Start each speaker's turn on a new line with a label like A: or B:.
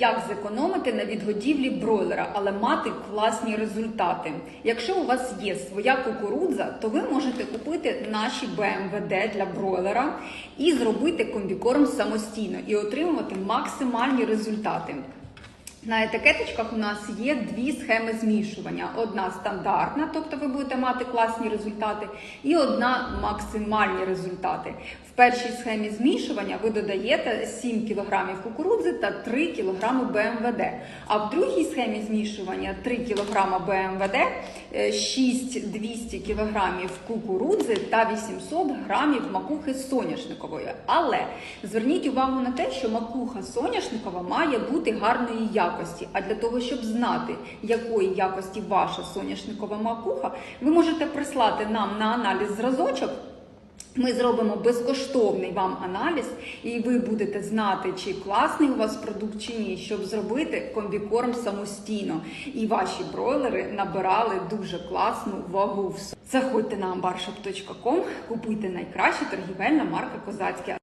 A: Як зекономити на відгодівлі бройлера, але мати класні результати? Якщо у вас є своя кукурудза, то ви можете купити наші БМВД для бройлера і зробити комбікорм самостійно і отримувати максимальні результати. На етикеточках у нас є дві схеми змішування: одна стандартна, тобто ви будете мати класні результати, і одна максимальні результати. В першій схемі змішування ви додаєте 7 кг кукурудзи та 3 кг БМВД. А в другій схемі змішування 3 кг БМВД, 6-200 кг кукурудзи та 800 г макухи соняшникової. Але зверніть увагу на те, що макуха соняшникова має бути гарної якості. А для того, щоб знати, якої якості ваша соняшникова макуха, ви можете прислати нам на аналіз зразочок. Ми зробимо безкоштовний вам аналіз, і ви будете знати, чи класний у вас продукт чи ні, щоб зробити комбікорм самостійно. І ваші бройлери набирали дуже класну вагу. Заходьте на ambarshop.com, купуйте найкраще торгівельна марка Козацьке.